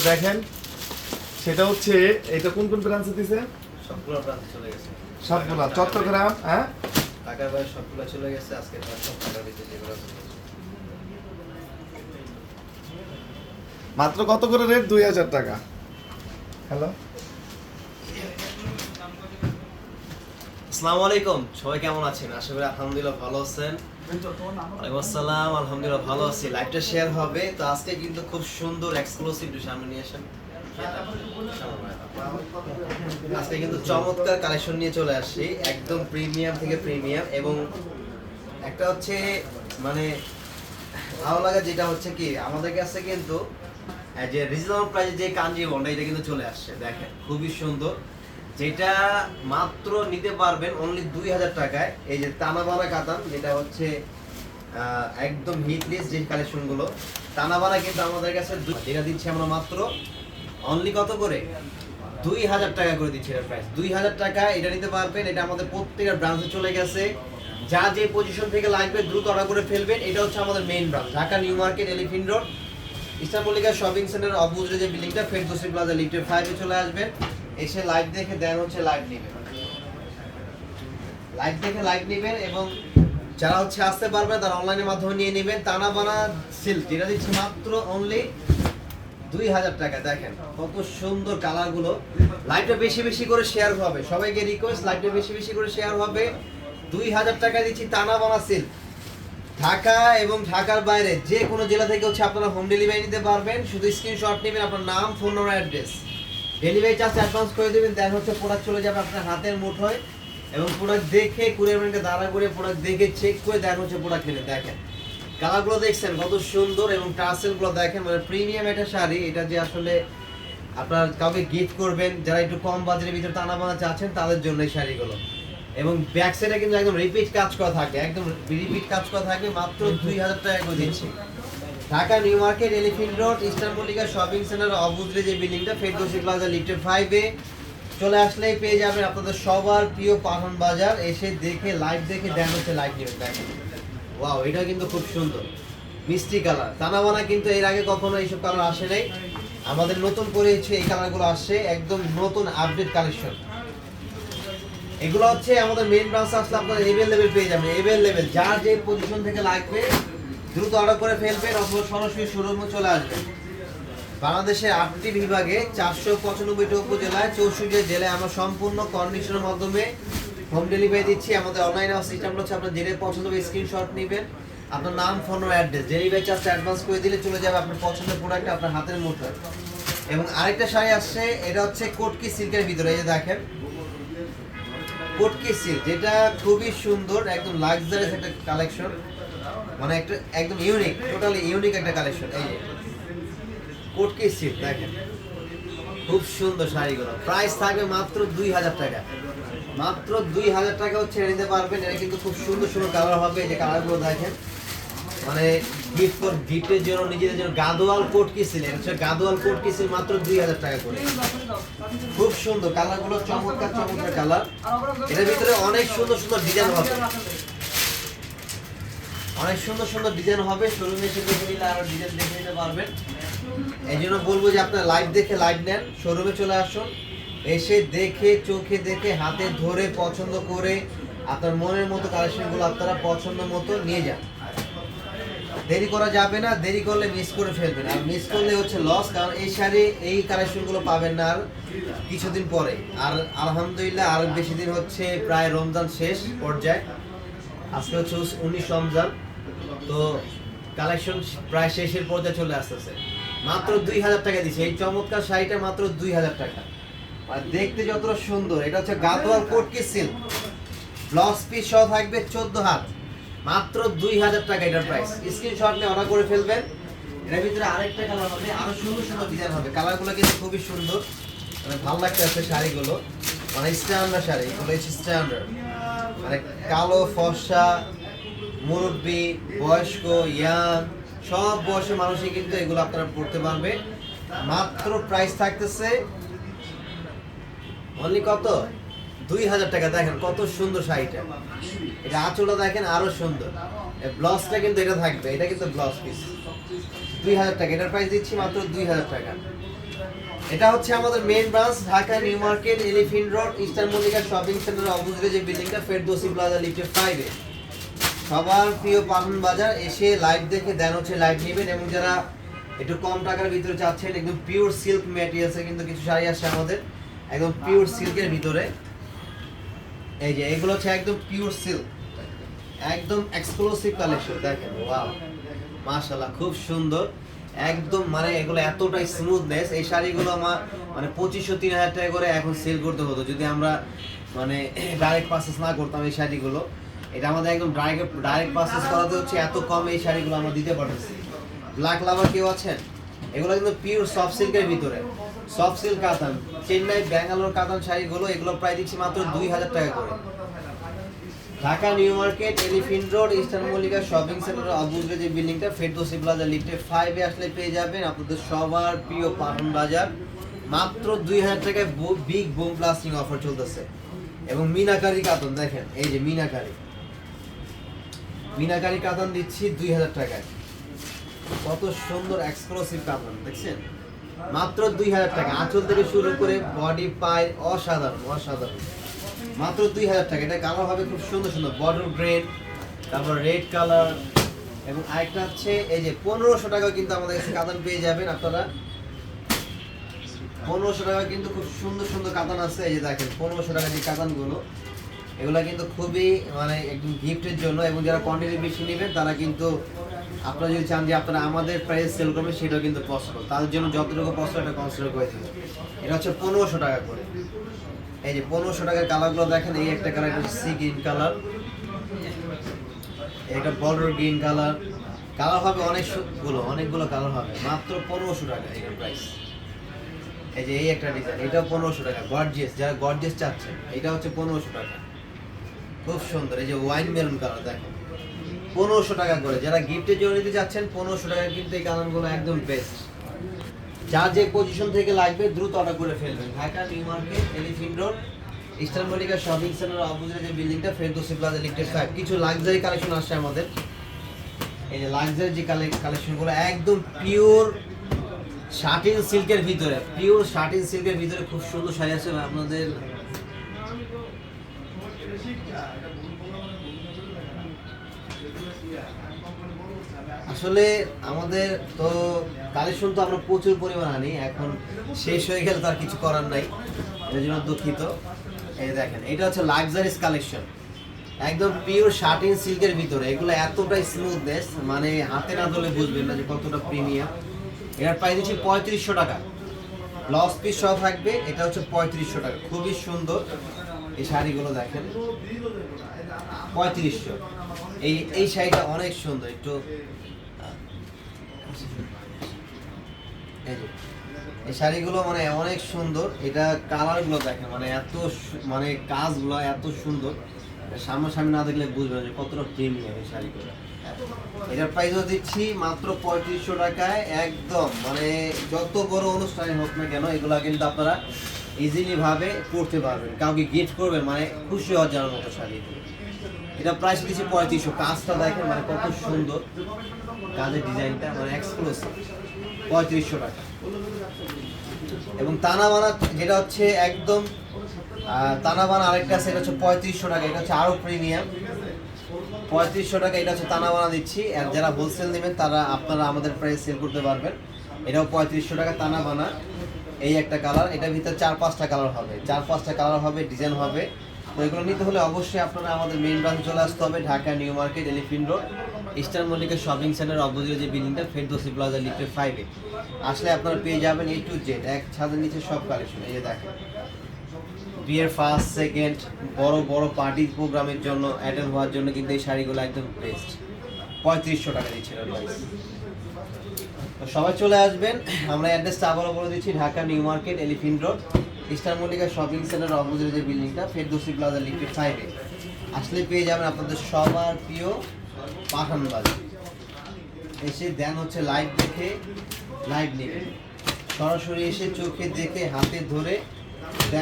একটু দেখেন সেটা হচ্ছে এটা কোন কোন ব্রাঞ্চে দিছে? সবগুলো প্রান্তে চলে গেছে। সবগুলা চট্টগ্রাম হ্যাঁ? টাকার বাইরে সবগুলো চলে গেছে আজকে সব টাকা দিতে যেগুলো মাত্র কত করে রেট দুই হাজার টাকা। হ্যালো আসসালামু আলাইকুম সবাই কেমন আছেন? আশা করি আলহামদুলিল্লাহ ভালো আছেন। আসসালাম, আলহামদুলিল্লাহ ভালো আছি। লাইভটা শেয়ার হবে, তো আজকে কিন্তু খুব সুন্দর এক্সক্লুসিভ নিয়ে আজকে কিন্তু চমৎকার কালেকশন নিয়ে চলে একদম প্রিমিয়াম থেকে প্রিমিয়াম এবং একটা হচ্ছে মানে ভালো লাগা যেটা হচ্ছে কি, আমাদের কাছে কিন্তু যে রিজনেবল প্রাইসে যে কাঞ্জি এটা কিন্তু চলে আসছে, দেখেন, খুবই সুন্দর। যেটা মাত্র নিতে পারবেন অনলি দুই হাজার টাকায়। এই যে তানাবানা কাতান, যেটা হচ্ছে একদম হিটলিস যে কালেকশনগুলো তানাবানা কিন্তু আমাদের কাছে যেটা দিচ্ছি আমরা মাত্র অনলি কত করে? দুই হাজার টাকা করে দিচ্ছি এটার প্রাইস দুই হাজার টাকা এটা নিতে পারবেন, এটা আমাদের প্রত্যেকের ব্রাঞ্চে চলে গেছে। যা যে পজিশন থেকে লাগবে দ্রুত অর্ডার করে ফেলবেন, এটা হচ্ছে আমাদের main branch Dhaka New Market, Elephant Road Eastern Mallika Shopping Centre অবুজরে যে বিল্ডিংটা ফেরদৌসি প্লাজা লিফটের ফাইভে চলে আসবেন। এসে লাইভ দেখে দেন হচ্ছে লাইভ নেবেন লাইভ দেখে লাইভ নেবেন এবং যারা হচ্ছে আসতে পারবে তারা অনলাইনের মাধ্যমে নিয়ে নেবেন। টানা বানা সিল্ক যেটা দিচ্ছে মাত্র অনলি দুই হাজার টাকা। দেখেন কত সুন্দর কালারগুলো লাইভটা বেশি বেশি করে শেয়ার হবে। সবাইকে রিকোয়েস্ট লাইভটা বেশি বেশি করে শেয়ার হবে। দুই হাজার টাকা দিচ্ছি টানা বানা সিল্ক ঢাকা এবং ঢাকার বাইরে যে কোনো জেলা থেকে হচ্ছে আপনারা হোম ডেলিভারি নিতে পারবেন। শুধু স্ক্রিনশট নেবেন, আপনার নাম phone number address delivery charge advance করে দেবেন দেন হচ্ছে প্রোডাক্ট চলে যাবে আপনার হাতের মুঠোয়। এবং প্রোডাক্ট দেখে কুরিয়ার ম্যানকে দাঁড়া করে প্রোডাক্ট দেখে চেক করে দেন হচ্ছে প্রোডাক্ট কিনে। দেখেন কালারগুলো দেখছেন কত সুন্দর এবং টার্সেলগুলো দেখেন মানে প্রিমিয়াম একটা শাড়ি। এটা যে আসলে আপনার কাউকে গিফট করবেন যারা একটু কম বাজারের ভিতরে টানা বানা চাচ্ছেন তাদের জন্য এই শাড়িগুলো। এবং ব্যাক সাইডে কিন্তু একদম রিপিট কাজ করা থাকে একদম রিপিট কাজ করা থাকে মাত্র দুই হাজার টাকা করে দিচ্ছি। Dhaka, New Market, Elephant Road Mallika Shopping Centre অবুজরে যে বিল্ডিংটা, ফেরদৌসি প্লাজা, লিফটের ফাইভে চলে আসলেই পেয়ে যাবেন আপনাদের সবার প্রিয় পাহন বাজার। এসে দেখে লাইভ দেখে, দেন হচ্ছে লাইভ নেবেন দেখেন ওয়াও এটা কিন্তু খুব সুন্দর। মিষ্টি কালার। তানাবানা কিন্তু এর আগে কখনো এইসব কালার আসে নাই। আমাদের নতুন করে হচ্ছে এই কালারগুলো আসছে, একদম নতুন আপডেট কালেকশন এগুলো হচ্ছে আমাদের মেন ব্রাঞ্চ আসলে আপনারা এভেল লেভেল পেয়ে যাবেন। এভেল লেভেল যার যে পজিশন থেকে লাগবে দ্রুত অর্ডার করে ফেলবেন অথবা সরাসরি শোরুমে চলে আসবেন। বাংলাদেশের আটটি বিভাগে চারশো পঁচানব্বইটি উপজেলায় চৌষট্টি জেলায় আমরা সম্পূর্ণ কন্ডিশনের মাধ্যমে হোম ডেলিভারি দিচ্ছি। আমাদের অনলাইন সিস্টেম হচ্ছে আপনার জেনে পছন্দ স্ক্রিনশট নেবেন। আপনার নাম ফোন ও অ্যাড্রেস ডেলিভারি চার্জ অ্যাডভান্স করে দিলে চলে যাবে আপনার পছন্দের প্রোডাক্ট আপনার হাতের মুঠোয়। এবং আরেকটা শাড়ি আসছে, এটা হচ্ছে কোটকি সিল্কের ভিতরে, এই যে দেখেন। কোটকি সিল্ক, যেটা খুবই সুন্দর, একদম লাক্সারিয়াস একটা কালেকশন মানে একটা একদম ইউনিক টোটালি ইউনিক একটা কালেকশন এই যে। কোটকি সিল্ক দেখেন। খুব সুন্দর শাড়িগুলো। প্রাইস থাকবে মাত্র দুই হাজার টাকা। মাত্র দুই হাজার টাকা হচ্ছে নিতে পারবেন। এটা কিন্তু খুব সুন্দর সুন্দর কালার হবে যে কালারগুলো দেখেন। মানে গিফট ফর গিফটের জন্য, নিজেদের জন্য গাদোয়াল কোট কিসিল এটা হচ্ছে গাদোয়াল কোট কিসিল মাত্র দুই হাজার টাকা করে। খুব সুন্দর। কালারগুলো চমৎকার চমৎকার কালার এটার ভিতরে অনেক সুন্দর সুন্দর ডিজাইন হবে অনেক সুন্দর সুন্দর ডিজাইন হবে। শোরুমে এসে দেখে নিলে আরও ডিজাইন দেখে নিতে পারবেন। এই জন্য বলব যে আপনার লাইভ দেখে লাইভ নেন শোরুমে চলে আসুন। এসে দেখে, চোখে দেখে, হাতে ধরে পছন্দ করে আপনার মনের মতো কালেকশনগুলো আপনারা পছন্দ মতো নিয়ে যান। দেরি করা যাবে না, দেরি করলে মিস করে ফেলবেন। আর মিস করলে হচ্ছে লস কারণ এই শাড়ি, এই কালেকশনগুলো পাবেন না আর কিছুদিন পরে। আর আলহামদুলিল্লাহ আর বেশি দিন হচ্ছে প্রায় রমজান শেষ পর্যায়ে। আজকে হচ্ছে উনিশ রমজান। তো কালেকশন প্রায় শেষের পর্যায়ে চলে আসতেছে। মাত্র দুই হাজার টাকা দিচ্ছে। এই চমৎকার শাড়িটা মাত্র দুই হাজার টাকা। আর দেখতে যতটা সুন্দর, এটা হচ্ছে Gadwal Kotki silk blouse piece সহ থাকবে চোদ্দ হাত। মাত্র দুই হাজার টাকা এটার প্রাইস স্ক্রিনশট নিয়ে অর্ডার করে ফেলবেন। এটার ভিতরে আরেকটা কালার হবে, আরও সুন্দর সুন্দর ডিজাইন হবে। কালারগুলো কিন্তু খুবই সুন্দর। মানে ভালো লাগতে আছে শাড়িগুলো। মানে স্ট্যান্ডার্ড শাড়ি, এগুলো স্ট্যান্ডার্ড মানে কালো ফর্সা মুরব্বী, বয়স্ক, ইয়াং, সব বয়সের মানুষই কিন্তু এগুলো আপনারা পড়তে পারবে। মাত্র প্রাইস থাকতেছে অনলি কত? দুই হাজার টাকা। দেখেন কত সুন্দর শাড়িটা। এটা আঁচলটা দেখেন আরও সুন্দর। ব্লাউজটা কিন্তু এটা থাকবে। এটা কিন্তু ব্লাউজ পিস দুই হাজার টাকা। এটার প্রাইস দিচ্ছি মাত্র দুই হাজার টাকা। এটা হচ্ছে আমাদের main branch Dhaka New Market Elephant Road Eastern Mallika Shopping Centre অপোজিটে যে বিল্ডিংটা ফেরদৌসি প্লাজা লিফটে ফাইভে সবার প্রিয় পাহন বাজার এসে লাইভ দেখে দেন হচ্ছে লাইভ নেবেন এবং যারা একটু কম টাকার ভিতরে চাচ্ছেন, একদম পিওর সিল্ক ম্যাটেরিয়ালসে কিন্তু কিছু শাড়ি আসছে আমাদের, একদম পিওর সিল্কের ভিতরে। এই যে, এগুলো হচ্ছে একদম পিওর সিল্ক একদম এক্সক্লুসিভ কালেকশন দেখেন ওয়াও মাশাআল্লাহ, খুব সুন্দর। একদম মানে এগুলো এতটাই স্মুথনেস এই শাড়িগুলো আমার মানে পঁচিশশো, তিন হাজার টাকা করে এখন সেল করতে হতো। যদি আমরা মানে ডাইরেক্ট পারচেস না করতাম এই শাড়িগুলো এটা আমাদের একদম ডাইরেক্ট ডাইরেক্ট পারচেস করাতে হচ্ছে, এত কম এই শাড়িগুলো আমরা দিতে পারতেছি। ব্ল্যাক লাভার কেউ আছেন? এগুলো কিন্তু পিওর সফট সিল্কের ভিতরে। সফট সিল্ক কাতান, চেন্নাই, ব্যাঙ্গালোর কাতান শাড়িগুলো, এগুলো প্রায় দিচ্ছি মাত্র দুই হাজার টাকা করে। Dhaka, New Market Elephant Road, Eastern Mallika Shopping Centre, অবুজে যে বিল্ডিংটা, ফেরদৌসি প্লাজা লিফটে ফাইভে আসলে পেয়ে যাবেন আপনাদের সবার প্রিয় পাটন বাজার। মাত্র দুই হাজার টাকায় বিগ বুম প্লাস্টিং অফার চলতেছে। এবং মিনাকারি কাতন, দেখেন, এই যে মিনাকারি। মিনাকারি কাতন দিচ্ছি দুই হাজার টাকায়। কত সুন্দর এক্সক্লুসিভ কাতন, দেখছেন? মাত্র দুই হাজার টাকা। আঁচল থেকে শুরু করে বডি পাই অসাধারণ অসাধারণ। মাত্র দুই হাজার টাকা। এটা কালার হবে খুব সুন্দর সুন্দর। বটল গ্রেন তারপর রেড কালার এবং আরেকটা হচ্ছে এই যে পনেরোশো টাকা কিন্তু আমাদের কাছে কাতান পেয়ে যাবেন আপনারা। পনেরোশো টাকা কিন্তু খুব সুন্দর সুন্দর কাতান আছে। এই যে দেখেন, পনেরোশো টাকা যে কাতানগুলো। এগুলা কিন্তু খুবই মানে একদম গিফটের জন্য এবং যারা কোয়ান্টিটি বেশি নেবেন তারা কিন্তু আপনারা যদি চান যে আপনারা আমাদের প্রাইস সেল করবেন, সেটাও কিন্তু পসিবল তাদের জন্য যতটুকু পসিবল এটা কনসিডার করে দিবেন। এটা হচ্ছে পনেরোশো টাকা করে। এই যে পনেরোশো টাকার কালারগুলো দেখেন, এই একটা কালার এটা সি গ্রিন কালার। এটা বর্ডার গ্রিন কালার। কালার হবে অনেকগুলো অনেকগুলো কালার হবে। মাত্র পনেরোশো টাকা এটার প্রাইস এই যে এই একটা ডিজাইন এটাও পনেরোশো টাকা। গর্জিয়াস যারা গর্জিয়াস চাচ্ছেন এটা হচ্ছে পনেরোশো টাকা। খুব সুন্দর, এই যে ওয়াইন মেরুন কালার দেখেন। পনেরোশো টাকা করে, যারা গিফটের জন্য নিতে যাচ্ছেন পনেরোশো টাকা কিন্তু এই কালারগুলো একদম বেস্ট যার যে পজিশন থেকে লাগবে, দ্রুত অর্ডার করে ফেলবেন। Dhaka, New Market, Elephant Road, Eastern Mallika Shopping Centre অপোজিটে যে বিল্ডিংটা, ফেরদৌসি প্লাজা লিফটেড ফাইভ কিছু লাক্সারি কালেকশন আসছে আমাদের। এই যে লাক্সারি যে কালেকশনগুলো একদম পিওর শার্টিন সিল্কের ভিতরে পিওর শার্টিন সিল্কের ভিতরে খুব সুন্দর শাড়ি আছে। আপনাদের আসলে আমাদের তো কালেকশন তো আমরা প্রচুর পরিমাণ আনি। এখন শেষ হয়ে গেলে তার কিছু করার নাই। এর জন্য দুঃখিত। এই দেখেন, এটা হচ্ছে লাক্সারিস কালেকশন একদম পিওর শার্টিন সিল্কের ভিতরে। এগুলো এতটাই স্মুথনেস মানে হাতে না ধরলে বুঝবেন না যে কতটা প্রিমিয়াম এটার প্রাইস দিচ্ছি পঁয়ত্রিশশো টাকা। লস পিস সহ থাকবে, এটা হচ্ছে পঁয়ত্রিশশো টাকা। খুবই সুন্দর। এই শাড়িগুলো দেখেন। পঁয়ত্রিশশো এই এই শাড়িটা অনেক সুন্দর। একটু এই শাড়িগুলো মানে অনেক সুন্দর। এটা কালারগুলো দেখেন মানে এত মানে কাজগুলো এত সুন্দর। সামনাসামনি না দেখলে বুঝবেন যে কতটা প্রিমিয়াম এই শাড়িগুলো। এটার প্রাইসও দিচ্ছি মাত্র পঁয়ত্রিশশো টাকায়। একদম মানে যত বড় অনুষ্ঠানে হোক না কেন, এগুলো কিন্তু আপনারা ইজিলি ভাবে পড়তে পারবেন। কাউকে গিফট করবেন মানে খুশি হওয়ার জানার মতো শাড়ি। এটা প্রাইস দিচ্ছি পঁয়ত্রিশশো। কাজটা দেখেন মানে কত সুন্দর। কাজের ডিজাইনটা মানে এক্সক্লুসিভ পঁয়ত্রিশশো টাকা। এবং তানাবানা যেটা হচ্ছে একদম তানাবানা আরেকটা আছে, এটা হচ্ছে পঁয়ত্রিশশো টাকা। এটা হচ্ছে আরও প্রিমিয়াম পঁয়ত্রিশশো টাকা এটা হচ্ছে তানাবানা দিচ্ছি। আর যারা হোলসেল নেবেন, তারা আপনারা আমাদের প্রাইস সেল করতে পারবেন। এটাও পঁয়ত্রিশশো টাকা তানাবানা। এই একটা কালার এটার ভিতরে চার পাঁচটা কালার হবে। চার পাঁচটা কালার হবে ডিজাইন হবে। তো এগুলো নিতে হলে অবশ্যই আপনারা আমাদের মেন ব্রাঞ্চ চলে আসতে হবে, Dhaka, New Market, Elephant Road, Eastern Mallika Shopping Centre অপোজিটে যে বিল্ডিংটা ফেরদোসি প্লাজা লিফটে ফাইভে আসলে আপনারা পেয়ে যাবেন এ টু জেড এক ছাদের নিচে সব কালেকশন এই যে দেখেন। বিয়ের ফার্স্ট সেকেন্ড বড় বড় পার্টি প্রোগ্রামের জন্য অ্যাটেন্ড হওয়ার জন্য কিন্তু এই শাড়িগুলো একদম বেস্ট পঁয়ত্রিশশো টাকা দিচ্ছিল তো সবাই চলে আসবেন। আমরা অ্যাড্রেসটা আবারও বলে দিচ্ছি, Dhaka New Market, Elephant Road, Eastern Mallika Shopping Centre, অপোজিটে যে বিল্ডিংটা, ফেরদৌসি প্লাজা লিফটেড ফাইভে আসলে পেয়ে যাবেন আপনাদের সবার প্রিয় পাঠান বাজার। এসে দেন হচ্ছে লাইভ দেখে লাইভ নেবেন। সরাসরি এসে চোখে দেখে, হাতে ধরে দেন